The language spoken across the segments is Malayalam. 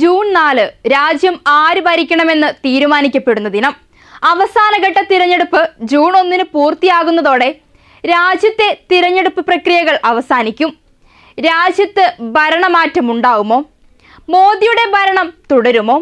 ജൂൺ നാല് രാജ്യം ആര് ഭരിക്കണമെന്ന് തീരുമാനിക്കപ്പെടുന്ന ദിനം. അവസാനഘട്ട തിരഞ്ഞെടുപ്പ് ജൂൺ ഒന്നിന് പൂർത്തിയാകുന്നതോടെ രാജ്യത്തെ തിരഞ്ഞെടുപ്പ് പ്രക്രിയകൾ അവസാനിക്കും. രാജ്യത്ത് ഭരണമാറ്റം ഉണ്ടാവുമോ? മോദിയുടെ ഭരണം തുടരുമോ?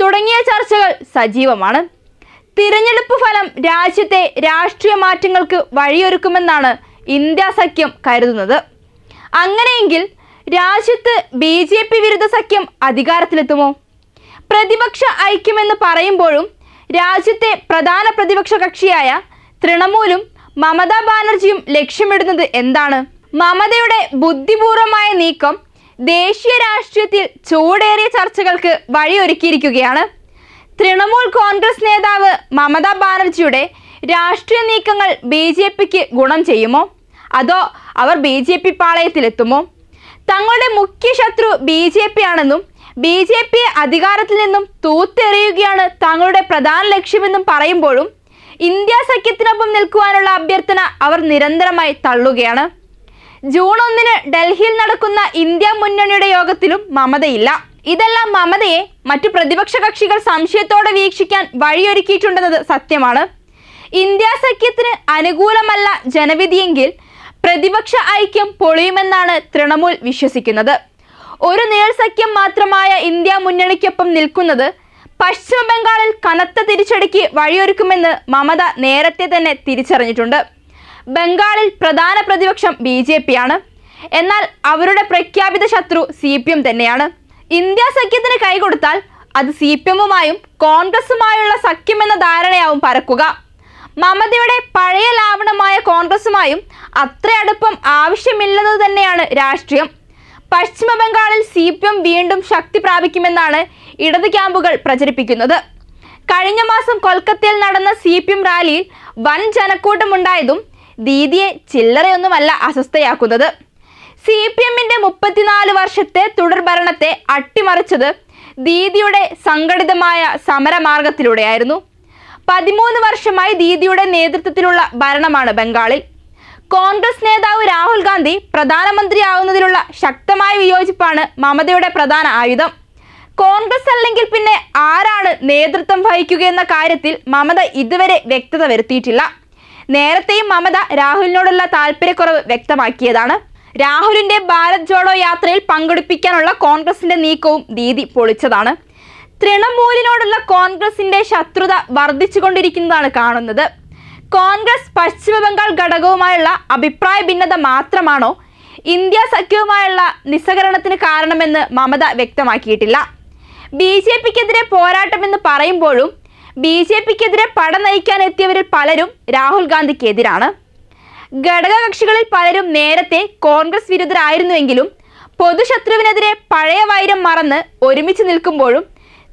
തുടങ്ങിയ ചർച്ചകൾ സജീവമാണ്. തിരഞ്ഞെടുപ്പ് ഫലം രാജ്യത്തെ രാഷ്ട്രീയ മാറ്റങ്ങൾക്ക് വഴിയൊരുക്കുമെന്നാണ് ഇന്ത്യ സഖ്യം കരുതുന്നത്. അങ്ങനെയെങ്കിൽ രാജ്യത്ത് ബി ജെ പി വിരുദ്ധ സഖ്യം അധികാരത്തിലെത്തുമോ? പ്രതിപക്ഷ ഐക്യമെന്ന് പറയുമ്പോഴും രാജ്യത്തെ പ്രധാന പ്രതിപക്ഷ കക്ഷിയായ തൃണമൂലും മമതാ ബാനർജിയും ലക്ഷ്യമിടുന്നത് എന്താണ്? മമതയുടെ ബുദ്ധിപൂർവമായ നീക്കം ദേശീയ രാഷ്ട്രീയത്തിൽ ചൂടേറിയ ചർച്ചകൾക്ക് വഴിയൊരുക്കിയിരിക്കുകയാണ്. തൃണമൂൽ കോൺഗ്രസ് നേതാവ് മമതാ ബാനർജിയുടെ രാഷ്ട്രീയ നീക്കങ്ങൾ ബി ഗുണം ചെയ്യുമോ? അതോ അവർ ബി ജെ പി പാളയത്തിലെത്തുമോ? തങ്ങളുടെ മുഖ്യ ശത്രു ബി ജെ പി ആണെന്നും ബി ജെ പിയെ അധികാരത്തിൽ നിന്നും തൂത്തെറിയുകയാണ് തങ്ങളുടെ പ്രധാന ലക്ഷ്യമെന്നും പറയുമ്പോഴും ഇന്ത്യ സഖ്യത്തിനൊപ്പം നിൽക്കുവാനുള്ള അഭ്യർത്ഥന അവർ നിരന്തരമായി തള്ളുകയാണ്. ജൂൺ ഒന്നിന് ഡൽഹിയിൽ നടക്കുന്ന ഇന്ത്യ മുന്നണിയുടെ യോഗത്തിലും മമതയില്ല. ഇതെല്ലാം മമതയെ മറ്റു പ്രതിപക്ഷ കക്ഷികൾ സംശയത്തോടെ വീക്ഷിക്കാൻ വഴിയൊരുക്കിയിട്ടുണ്ടെന്നത് സത്യമാണ്. ഇന്ത്യ സഖ്യത്തിന് അനുകൂലമല്ല ജനവിധിയെങ്കിൽ പ്രതിപക്ഷ ഐക്യം പൊളിയുമെന്നാണ് തൃണമൂൽ വിശ്വസിക്കുന്നത്. ഒരു നേൾ സഖ്യം മാത്രമായ ഇന്ത്യ മുന്നണിക്കൊപ്പം നിൽക്കുന്നത് പശ്ചിമ ബംഗാളിൽ കനത്ത തിരിച്ചടിക്ക് വഴിയൊരുക്കുമെന്ന് മമത നേരത്തെ തന്നെ തിരിച്ചറിഞ്ഞിട്ടുണ്ട്. ബംഗാളിൽ പ്രധാന പ്രതിപക്ഷം ബി ജെ എന്നാൽ അവരുടെ പ്രഖ്യാപിത ശത്രു സി പി എം തന്നെയാണ്. ഇന്ത്യ സഖ്യത്തിന് കൈകൊടുത്താൽ അത് സി പി എമ്മുമായും കോൺഗ്രസുമായുള്ള സഖ്യമെന്ന ധാരണയാവും പരക്കുക. മമതയുടെ പഴയ ലാവണമായ കോൺഗ്രസുമായും അത്ര അടുപ്പം ആവശ്യമില്ലെന്നത് തന്നെയാണ് രാഷ്ട്രീയം. പശ്ചിമ ബംഗാളിൽ സി പി എം വീണ്ടും ശക്തി പ്രാപിക്കുമെന്നാണ് ഇടത് ക്യാമ്പുകൾ പ്രചരിപ്പിക്കുന്നത്. കഴിഞ്ഞ മാസം കൊൽക്കത്തയിൽ നടന്ന സി പി എം റാലിയിൽ വൻ ജനക്കൂട്ടമുണ്ടായതും ദീദിയെ ചില്ലറയൊന്നുമല്ല അസ്വസ്ഥയാക്കുന്നത്. സി പി എമ്മിന്റെ മുപ്പത്തിനാല് വർഷത്തെ തുടർഭരണത്തെ അട്ടിമറിച്ചത് ദീദിയുടെ സംഘടിതമായ സമരമാർഗത്തിലൂടെയായിരുന്നു. പതിമൂന്ന് വർഷമായി ദീദിയുടെ നേതൃത്വത്തിലുള്ള ഭരണമാണ് ബംഗാളിൽ. കോൺഗ്രസ് നേതാവ് രാഹുൽ ഗാന്ധി പ്രധാനമന്ത്രിയാവുന്നതിലുള്ള ശക്തമായ വിയോജിപ്പാണ് മമതയുടെ പ്രധാന ആയുധം. കോൺഗ്രസ് അല്ലെങ്കിൽ പിന്നെ ആരാണ് നേതൃത്വം വഹിക്കുകയെന്ന കാര്യത്തിൽ മമത ഇതുവരെ വ്യക്തത വരുത്തിയിട്ടില്ല. നേരത്തെയും മമത രാഹുലിനോടുള്ള താല്പര്യക്കുറവ് വ്യക്തമാക്കിയതാണ്. രാഹുലിന്റെ ഭാരത് ജോഡോ യാത്രയിൽ പങ്കെടുപ്പിക്കാനുള്ള കോൺഗ്രസിന്റെ നീക്കവും ദീദി പൊളിച്ചതാണ്. തൃണമൂലിനോടുള്ള കോൺഗ്രസിന്റെ ശത്രുത വർദ്ധിച്ചുകൊണ്ടിരിക്കുന്നതാണ് കാണുന്നത്. കോൺഗ്രസ് പശ്ചിമ ബംഗാൾ ഘടകവുമായുള്ള അഭിപ്രായ ഭിന്നത മാത്രമാണോ ഇന്ത്യ സഖ്യവുമായുള്ള നിസ്സഹകരണത്തിന് കാരണമെന്ന് മമത വ്യക്തമാക്കിയിട്ടില്ല. ബി ജെ പിക്കെതിരെ പോരാട്ടമെന്ന് പറയുമ്പോഴും ബി ജെ പിക്കെതിരെ പട നയിക്കാൻ എത്തിയവരിൽ പലരും രാഹുൽ ഗാന്ധിക്കെതിരാണ്. ഘടകകക്ഷികളിൽ പലരും നേരത്തെ കോൺഗ്രസ് വിരുദ്ധരായിരുന്നുവെങ്കിലും പൊതുശത്രുവിനെതിരെ പഴയ വൈരം മറന്ന് ഒരുമിച്ച് നിൽക്കുമ്പോഴും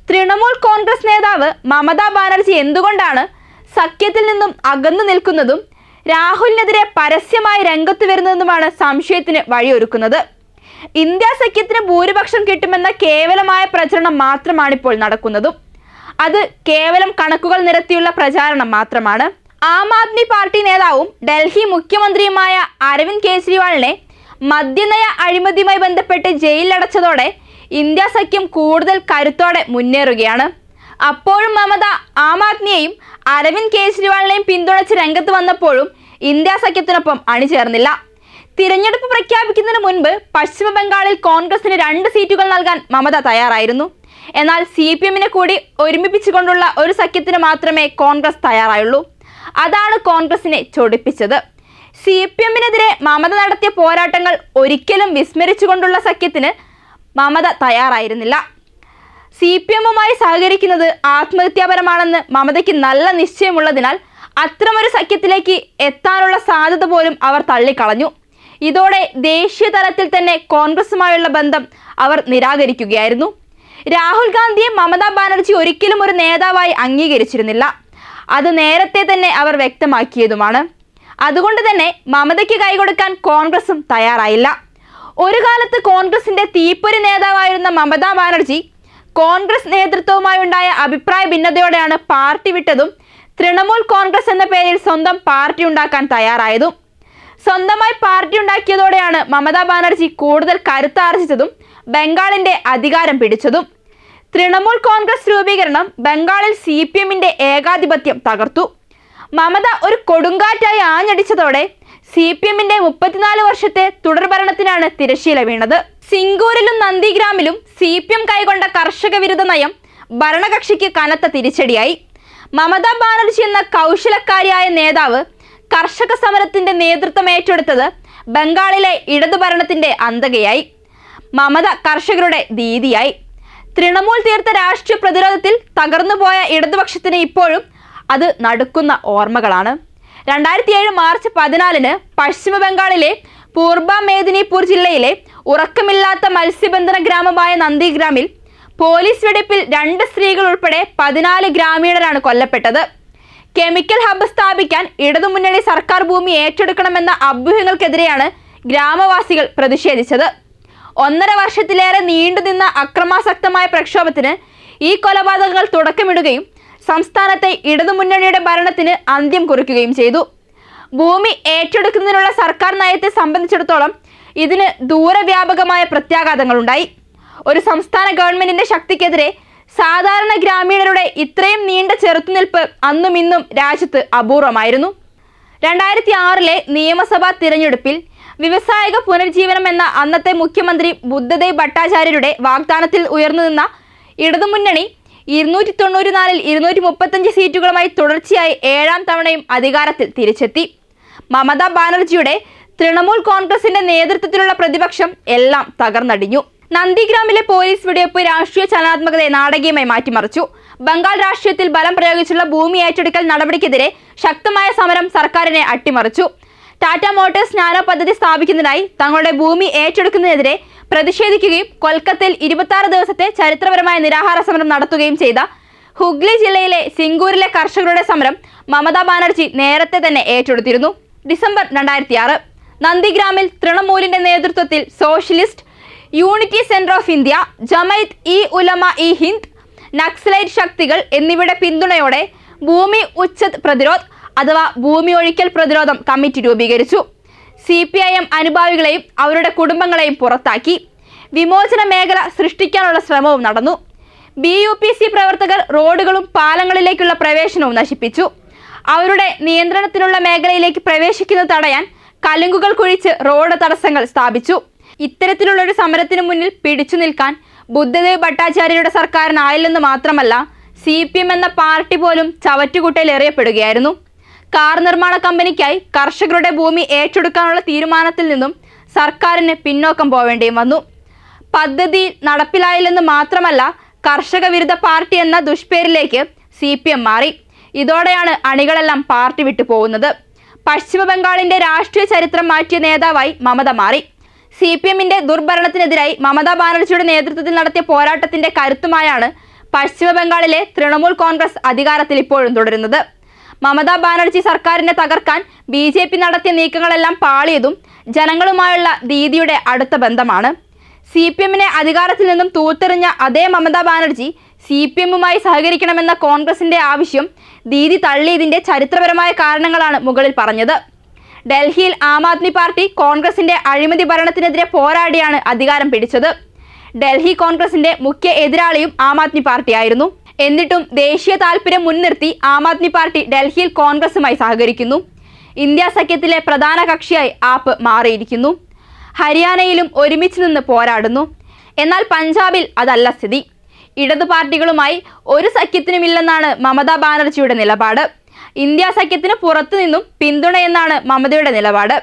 തൃണമൂൽ കോൺഗ്രസ് നേതാവ് മമതാ ബാനർജി എന്തുകൊണ്ടാണ് സഖ്യത്തിൽ നിന്നും അകന്നു നിൽക്കുന്നതും രാഹുലിനെതിരെ പരസ്യമായി രംഗത്ത് വരുന്നതുമാണ് സംശയത്തിന് വഴിയൊരുക്കുന്നത്? ഇന്ത്യ സഖ്യത്തിന് ഭൂരിപക്ഷം കിട്ടുമെന്ന കേവലമായ പ്രചരണം മാത്രമാണ് ഇപ്പോൾ നടക്കുന്നതും. അത് കേവലം കണക്കുകൾ നിരത്തിയുള്ള പ്രചാരണം മാത്രമാണ്. ആം ആദ്മി പാർട്ടി നേതാവും ഡൽഹി മുഖ്യമന്ത്രിയുമായ അരവിന്ദ് കെജ്രിവാളിനെ മദ്യനയ അഴിമതിയുമായി ബന്ധപ്പെട്ട് ജയിലിലടച്ചതോടെ ഇന്ത്യ സഖ്യം കൂടുതൽ കരുത്തോടെ മുന്നേറുകയാണ്. അപ്പോഴും മമത ആം ആദ്മിയെയും അരവിന്ദ് കെജ്രിവാളിനെയും പിന്തുണച്ച് രംഗത്ത് വന്നപ്പോഴും ഇന്ത്യ സഖ്യത്തിനൊപ്പം അണിചേർന്നില്ല. തിരഞ്ഞെടുപ്പ് പ്രഖ്യാപിക്കുന്നതിന് മുൻപ് പശ്ചിമ ബംഗാളിൽ കോൺഗ്രസിന് രണ്ട് സീറ്റുകൾ നൽകാൻ മമത തയ്യാറായിരുന്നു. എന്നാൽ സി പി എമ്മിനെ കൂടി ഒരുമിപ്പിച്ചുകൊണ്ടുള്ള ഒരു സഖ്യത്തിന് മാത്രമേ കോൺഗ്രസ് തയ്യാറായുള്ളൂ. അതാണ് കോൺഗ്രസിനെ ചൊടിപ്പിച്ചത്. സി പി എമ്മിനെതിരെ മമത നടത്തിയ പോരാട്ടങ്ങൾ ഒരിക്കലും വിസ്മരിച്ചുകൊണ്ടുള്ള സഖ്യത്തിന് മമത തയ്യാറായിരുന്നില്ല. സി പി എമ്മുമായി സഹകരിക്കുന്നത് ആത്മഹത്യാപരമാണെന്ന് മമതയ്ക്ക് നല്ല നിശ്ചയമുള്ളതിനാൽ അത്തരമൊരു സഖ്യത്തിലേക്ക് എത്താനുള്ള സാധ്യത പോലും അവർ തള്ളിക്കളഞ്ഞു. ഇതോടെ ദേശീയ തലത്തിൽ തന്നെ കോൺഗ്രസുമായുള്ള ബന്ധം അവർ നിരാകരിക്കുകയായിരുന്നു. രാഹുൽ ഗാന്ധിയെ മമതാ ബാനർജി ഒരിക്കലും ഒരു നേതാവായി അംഗീകരിച്ചിരുന്നില്ല. അത് നേരത്തെ തന്നെ അവർ വ്യക്തമാക്കിയതുമാണ്. അതുകൊണ്ട് തന്നെ മമതയ്ക്ക് കൈകൊടുക്കാൻ കോൺഗ്രസും തയ്യാറായില്ല. ഒരു കാലത്ത് കോൺഗ്രസിന്റെ തീപ്പൊരി നേതാവായിരുന്ന മമതാ ബാനർജി കോൺഗ്രസ് നേതൃത്വവുമായുണ്ടായ അഭിപ്രായ ഭിന്നതയോടെയാണ് പാർട്ടി വിട്ടതും തൃണമൂൽ കോൺഗ്രസ് എന്ന പേരിൽ സ്വന്തം പാർട്ടി ഉണ്ടാക്കാൻ തയ്യാറായതും. സ്വന്തമായി പാർട്ടി ഉണ്ടാക്കിയതോടെയാണ് മമതാ ബാനർജി കൂടുതൽ കരുത്താർജിച്ചതും ബംഗാളിന്റെ അധികാരം പിടിച്ചതും. തൃണമൂൽ കോൺഗ്രസ് രൂപീകരണം ബംഗാളിൽ സി പി എമ്മിന്റെ ഏകാധിപത്യം തകർത്തു. മമത ഒരു കൊടുങ്കാറ്റായി ആഞ്ഞടിച്ചതോടെ സി പി എമ്മിന്റെ മുപ്പത്തിനാല് വർഷത്തെ തുടർഭരണത്തിനാണ് തിരശീല വീണത്. സിംഗൂരിലും നന്ദിഗ്രാമിലും സി പി എം കൈകൊണ്ട കർഷക വിരുദ്ധ നയം ഭരണകക്ഷിക്ക് കനത്ത തിരിച്ചടിയായി. മമതാ ബാനർജി എന്ന കൗശലക്കാരിയായ നേതാവ് കർഷക സമരത്തിന്റെ നേതൃത്വം ഏറ്റെടുത്തത് ബംഗാളിലെ ഇടതുഭരണത്തിന്റെ അന്തകയായി. മമത കർഷകരുടെ ദീതിയായി തൃണമൂൽ തീർത്ത രാഷ്ട്രീയ പ്രതിരോധത്തിൽ തകർന്നുപോയ ഇടതുപക്ഷത്തിന് ഇപ്പോഴും അത് നടുക്കുന്ന ഓർമ്മകളാണ്. രണ്ടായിരത്തി ഏഴ് മാർച്ച് പതിനാലിന് പശ്ചിമ ബംഗാളിലെ പൂർബ മേദിനിപൂർ ജില്ലയിലെ ഉറക്കമില്ലാത്ത മത്സ്യബന്ധന ഗ്രാമമായ നന്ദിഗ്രാമിൽ പോലീസ് വെടിപ്പിൽ രണ്ട് സ്ത്രീകൾ ഉൾപ്പെടെ പതിനാല് ഗ്രാമീണരാണ് കൊല്ലപ്പെട്ടത്. കെമിക്കൽ ഹബ്ബ് സ്ഥാപിക്കാൻ ഇടതുമുന്നണി സർക്കാർ ഭൂമി ഏറ്റെടുക്കണമെന്ന അഭ്യൂഹങ്ങൾക്കെതിരെയാണ് ഗ്രാമവാസികൾ പ്രതിഷേധിച്ചത്. ഒന്നര വർഷത്തിലേറെ നീണ്ടുനിന്ന അക്രമാസക്തമായ പ്രക്ഷോഭത്തിന് ഈ കൊലപാതകങ്ങൾ തുടക്കമിടുകയും സംസ്ഥാനത്തെ ഇടതുമുന്നണിയുടെ ഭരണത്തിന് അന്ത്യം കുറിക്കുകയും ചെയ്തു. ഭൂമി ഏറ്റെടുക്കുന്നതിനുള്ള സർക്കാർ നയത്തെ സംബന്ധിച്ചിടത്തോളം ഇതിന് ദൂരവ്യാപകമായ പ്രത്യാഘാതങ്ങളുണ്ടായി. ഒരു സംസ്ഥാന ഗവൺമെന്റിന്റെ ശക്തിക്കെതിരെ സാധാരണ ഗ്രാമീണരുടെ ഇത്രയും നീണ്ട ചെറുത്തുനിൽപ്പ് അന്നും ഇന്നും രാജ്യത്ത് അപൂർവമായിരുന്നു. രണ്ടായിരത്തി ആറിലെ നിയമസഭാ തിരഞ്ഞെടുപ്പിൽ വ്യവസായിക പുനരുജ്ജീവനം എന്ന അന്നത്തെ മുഖ്യമന്ത്രി ബുദ്ധദേവ് ഭട്ടാചാര്യരുടെ വാഗ്ദാനത്തിൽ ഉയർന്നു നിന്ന ഇടതുമുന്നണി ഇരുന്നൂറ്റി തൊണ്ണൂറ്റിനാലിൽ ഇരുന്നൂറ്റി മുപ്പത്തഞ്ച് സീറ്റുകളുമായി തുടർച്ചയായി ഏഴാം തവണയും അധികാരത്തിൽ തിരിച്ചെത്തി. മമതാ ബാനർജിയുടെ തൃണമൂൽ കോൺഗ്രസിന്റെ നേതൃത്വത്തിലുള്ള പ്രതിപക്ഷം എല്ലാം തകർന്നടിഞ്ഞു. നന്ദിഗ്രാമിലെ പോലീസ് വെടിവെപ്പ് രാഷ്ട്രീയ ചലനാത്മകതയെ നാടകീയമായി മാറ്റിമറിച്ചു. ബംഗാൾ രാഷ്ട്രീയത്തിൽ ബലം പ്രയോഗിച്ചുള്ള ഭൂമി ഏറ്റെടുക്കൽ നടപടിക്കെതിരെ ശക്തമായ സമരം സർക്കാരിനെ അട്ടിമറിച്ചു. ടാറ്റ മോട്ടോഴ്സ് നാനോ പദ്ധതി സ്ഥാപിക്കുന്നതിനായി തങ്ങളുടെ ഭൂമി ഏറ്റെടുക്കുന്നതിനെതിരെ പ്രതിഷേധിക്കുകയും കൊൽക്കത്തയിൽ ഇരുപത്തി ദിവസത്തെ ചരിത്രപരമായ നിരാഹാര സമരം നടത്തുകയും ചെയ്ത ഹുഗ്ലി ജില്ലയിലെ സിംഗൂരിലെ കർഷകരുടെ സമരം മമതാ ബാനർജി നേരത്തെ തന്നെ ഏറ്റെടുത്തിരുന്നു. ഡിസംബർ രണ്ടായിരത്തി ആറ് നന്ദിഗ്രാമിൽ തൃണമൂലിന്റെ നേതൃത്വത്തിൽ socialist unity centre of India Jamiat e Ulama e Hind Naxalite ശക്തികൾ എന്നിവയുടെ പിന്തുണയോടെ ഭൂമി ഉച്ചത് പ്രതിരോധ് അഥവാ ഭൂമി ഒഴിക്കൽ പ്രതിരോധം കമ്മിറ്റി രൂപീകരിച്ചു. സി പി ഐ എം അനുഭാവികളെയും അവരുടെ കുടുംബങ്ങളെയും പുറത്താക്കി. വിമോചന മേഖല സൃഷ്ടിക്കാനുള്ള ശ്രമവും നടന്നു. ബി യു പി സി പ്രവർത്തകർ റോഡുകളും പാലങ്ങളിലേക്കുള്ള പ്രവേശനവും നശിപ്പിച്ചു. അവരുടെ നിയന്ത്രണത്തിലുള്ള മേഖലയിലേക്ക് പ്രവേശിക്കുന്നത് തടയാൻ കലുങ്കുകൾ കുഴിച്ച് റോഡ് തടസ്സങ്ങൾ സ്ഥാപിച്ചു. ഇത്തരത്തിലുള്ള ഒരു സമരത്തിന് മുന്നിൽ പിടിച്ചു നിൽക്കാൻ ബുദ്ധദേവ് ഭട്ടാചാര്യരുടെ സർക്കാരിനായില്ലെന്ന് മാത്രമല്ല സി പി എം എന്ന പാർട്ടി പോലും ചവറ്റുകുട്ടയിൽ എറിയപ്പെടുകയായിരുന്നു. കാർ നിർമ്മാണ കമ്പനിക്കായി കർഷകരുടെ ഭൂമി ഏറ്റെടുക്കാനുള്ള തീരുമാനത്തിൽ നിന്നും സർക്കാരിന് പിന്നോക്കം പോവേണ്ടിയും വന്നു. പദ്ധതി നടപ്പിലായില്ലെന്ന് മാത്രമല്ല കർഷക വിരുദ്ധ പാർട്ടി എന്ന ദുഷ്പേരിലേക്ക് സി പി എം മാറി. ഇതോടെയാണ് അണികളെല്ലാം പാർട്ടി വിട്ടു പോകുന്നത്. പശ്ചിമ ബംഗാളിന്റെ രാഷ്ട്രീയ ചരിത്രം മാറ്റിയ നേതാവായി മമത മാറി. സി പി എമ്മിന്റെ ദുർഭരണത്തിനെതിരായി മമതാ ബാനർജിയുടെ നേതൃത്വത്തിൽ നടത്തിയ പോരാട്ടത്തിന്റെ കരുത്തുമായാണ് പശ്ചിമ ബംഗാളിലെ തൃണമൂൽ കോൺഗ്രസ് അധികാരത്തിൽ ഇപ്പോഴും തുടരുന്നത്. മമതാ ബാനർജി സർക്കാരിനെ തകർക്കാൻ ബി ജെ പി നടത്തിയ നീക്കങ്ങളെല്ലാം പാളിയതും ജനങ്ങളുമായുള്ള ദീദിയുടെ അടുത്ത ബന്ധമാണ്. സി പി എമ്മിനെ അധികാരത്തിൽ നിന്നും തൂത്തെറിഞ്ഞ അതേ മമതാ ബാനർജി സി പി എമ്മുമായി സഹകരിക്കണമെന്ന കോൺഗ്രസിന്റെ ആവശ്യം ദീദി തള്ളിയതിന്റെ ചരിത്രപരമായ കാരണങ്ങളാണ് മുകളിൽ പറഞ്ഞത്. ഡൽഹിയിൽ ആം ആദ്മി പാർട്ടി കോൺഗ്രസിന്റെ അഴിമതി ഭരണത്തിനെതിരെ പോരാടിയാണ് അധികാരം പിടിച്ചത്. ഡൽഹി കോൺഗ്രസിന്റെ മുഖ്യ എതിരാളിയും ആം ആദ്മി പാർട്ടിയായിരുന്നു. എന്നിട്ടും ദേശീയ താൽപര്യം മുൻനിർത്തി ആം ആദ്മി പാർട്ടി ഡൽഹിയിൽ കോൺഗ്രസുമായി സഹകരിക്കുന്നു. ഇന്ത്യ സഖ്യത്തിലെ പ്രധാന കക്ഷിയായി ആപ്പ് മാറിയിരിക്കുന്നു. ഹരിയാനയിലും ഒരുമിച്ച് നിന്ന് പോരാടുന്നു. എന്നാൽ പഞ്ചാബിൽ അതല്ല സ്ഥിതി. ഇടതു പാർട്ടികളുമായി ഒരു സഖ്യത്തിനുമില്ലെന്നാണ് മമതാ ബാനർജിയുടെ നിലപാട്. ഇന്ത്യ സഖ്യത്തിന് പുറത്തുനിന്നും പിന്തുണയെന്നാണ് മമതയുടെ നിലപാട്.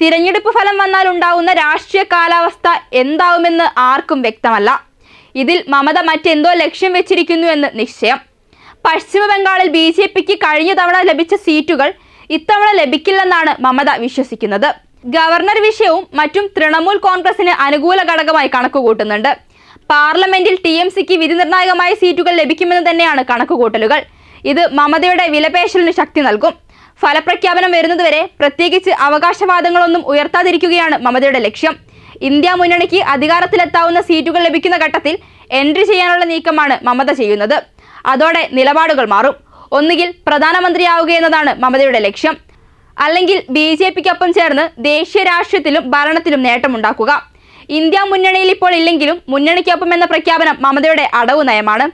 തിരഞ്ഞെടുപ്പ് ഫലം വന്നാൽ ഉണ്ടാവുന്ന രാഷ്ട്രീയ കാലാവസ്ഥ എന്താവുമെന്ന് ആർക്കും വ്യക്തമല്ല. ഇതിൽ മമത മറ്റെന്തോ ലക്ഷ്യം വെച്ചിരിക്കുന്നു എന്ന് നിശ്ചയം. പശ്ചിമ ബംഗാളിൽ ബി ജെ പിക്ക് കഴിഞ്ഞ തവണ ലഭിച്ച സീറ്റുകൾ ഇത്തവണ ലഭിക്കില്ലെന്നാണ് മമത വിശ്വസിക്കുന്നത്. ഗവർണർ വിഷയവും മറ്റും തൃണമൂൽ കോൺഗ്രസിന് അനുകൂല ഘടകമായി കണക്കുകൂട്ടുന്നുണ്ട്. പാർലമെന്റിൽ ടി എം സിക്ക് വിധി നിർണായകമായ സീറ്റുകൾ ലഭിക്കുമെന്ന് തന്നെയാണ് കണക്കുകൂട്ടലുകൾ. ഇത് മമതയുടെ വിലപേശലിന് ശക്തി നൽകും. ഫലപ്രഖ്യാപനം വരുന്നതുവരെ പ്രത്യേകിച്ച് അവകാശവാദങ്ങളൊന്നും ഉയർത്താതിരിക്കുകയാണ് മമതയുടെ ലക്ഷ്യം. ഇന്ത്യ മുന്നണിക്ക് അധികാരത്തിലെത്താവുന്ന സീറ്റുകൾ ലഭിക്കുന്ന ഘട്ടത്തിൽ എൻട്രി ചെയ്യാനുള്ള നീക്കമാണ് മമത ചെയ്യുന്നത്. അതോടെ നിലപാടുകൾ മാറും. ഒന്നുകിൽ പ്രധാനമന്ത്രിയാവുക എന്നതാണ് മമതയുടെ ലക്ഷ്യം. അല്ലെങ്കിൽ ബി ജെ പിക്കൊപ്പം ചേർന്ന് ദേശീയ രാഷ്ട്രീയത്തിലും ഭരണത്തിലും നേട്ടമുണ്ടാക്കുക. ഇന്ത്യ മുന്നണിയിൽ ഇപ്പോൾ ഇല്ലെങ്കിലും മുന്നണിക്കൊപ്പം എന്ന പ്രഖ്യാപനം മമതയുടെ അടവു നയമാണ്.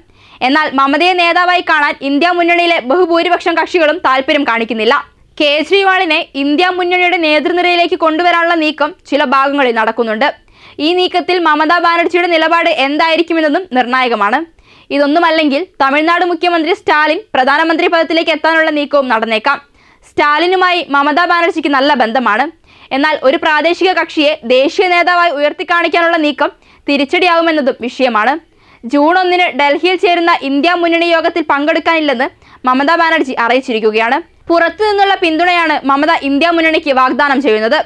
എന്നാൽ മമതയെ നേതാവായി കാണാൻ ഇന്ത്യ മുന്നണിയിലെ ബഹുഭൂരിപക്ഷം കക്ഷികളും താല്പര്യം കാണിക്കുന്നില്ല. കേജ്രിവാളിനെ ഇന്ത്യ മുന്നണിയുടെ നേതൃനിരയിലേക്ക് കൊണ്ടുവരാനുള്ള നീക്കം ചില ഭാഗങ്ങളിൽ നടക്കുന്നുണ്ട്. ഈ നീക്കത്തിൽ മമതാ ബാനർജിയുടെ നിലപാട് എന്തായിരിക്കുമെന്നതും നിർണായകമാണ്. ഇതൊന്നുമല്ലെങ്കിൽ തമിഴ്നാട് മുഖ്യമന്ത്രി സ്റ്റാലിൻ പ്രധാനമന്ത്രി പദത്തിലേക്ക് എത്താനുള്ള നീക്കവും നടന്നേക്കാം. സ്റ്റാലിനുമായി മമതാ ബാനർജിക്ക് നല്ല ബന്ധമാണ്. എന്നാൽ ഒരു പ്രാദേശിക കക്ഷിയെ ദേശീയ നേതാവായി ഉയർത്തിക്കാണിക്കാനുള്ള നീക്കം തിരിച്ചടിയാവുമെന്നതും വിഷയമാണ്. ജൂൺ ഒന്നിന് ഡൽഹിയിൽ ചേരുന്ന ഇന്ത്യ മുന്നണി യോഗത്തിൽ പങ്കെടുക്കാനില്ലെന്ന് മമതാ ബാനർജി അറിയിച്ചിരിക്കുകയാണ്. പുറത്തു നിന്നുള്ള പിന്തുണയാണ് മമത ഇന്ത്യ മുന്നണിക്ക് വാഗ്ദാനം ചെയ്യുന്നത്.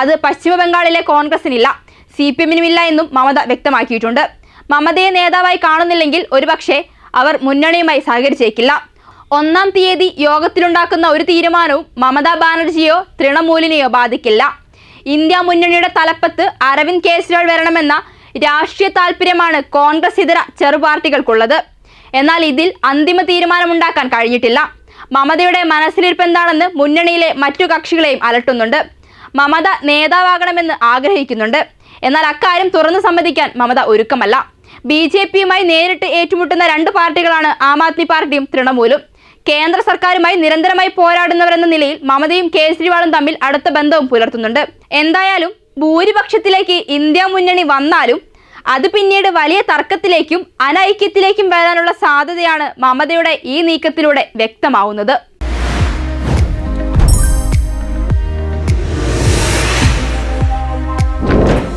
അത് പശ്ചിമബംഗാളിലെ കോൺഗ്രസിനില്ല സി പി എമ്മിനുമില്ല എന്നും മമത വ്യക്തമാക്കിയിട്ടുണ്ട്. മമതയെ നേതാവായി കാണുന്നില്ലെങ്കിൽ ഒരുപക്ഷെ അവർ മുന്നണിയുമായി സഹകരിച്ചേക്കില്ല. ഒന്നാം തീയതി യോഗത്തിലുണ്ടാക്കുന്ന ഒരു തീരുമാനവും മമതാ ബാനർജിയോ തൃണമൂലിനെയോ ബാധിക്കില്ല. ഇന്ത്യ മുന്നണിയുടെ തലപ്പത്ത് അരവിന്ദ് കേജ്രിവാൾ വരണമെന്ന രാഷ്ട്രീയ താല്പര്യമാണ് കോൺഗ്രസ് ഇതര ചെറുപാർട്ടികൾക്കുള്ളത്. എന്നാൽ ഇതിൽ അന്തിമ തീരുമാനമുണ്ടാക്കാൻ കഴിഞ്ഞിട്ടില്ല. മമതയുടെ മനസ്സിലിരിപ്പ് എന്താണെന്ന് മുന്നണിയിലെ മറ്റു കക്ഷികളെയും അലട്ടുന്നുണ്ട്. മമത നേതാവാകണമെന്ന് ആഗ്രഹിക്കുന്നുണ്ട്. എന്നാൽ അക്കാര്യം തുറന്നു സമ്മതിക്കാൻ മമത ഒരുക്കമല്ല. ബി ജെ പിയുമായി നേരിട്ട് ഏറ്റുമുട്ടുന്ന രണ്ട് പാർട്ടികളാണ് ആം ആദ്മി പാർട്ടിയും തൃണമൂലും. കേന്ദ്ര സർക്കാരുമായി നിരന്തരമായി പോരാടുന്നവരെന്ന നിലയിൽ മമതയും കേജ്രിവാളും തമ്മിൽ അടുത്ത ബന്ധവും പുലർത്തുന്നുണ്ട്. എന്തായാലും ഭൂരിപക്ഷത്തിലേക്ക് ഇന്ത്യ മുന്നണി വന്നാലും അത് പിന്നീട് വലിയ തർക്കത്തിലേക്കും അനൈക്യത്തിലേക്കും വരാനുള്ള സാധ്യതയാണ് മമതയുടെ ഈ നീക്കത്തിലൂടെ വ്യക്തമാവുന്നത്.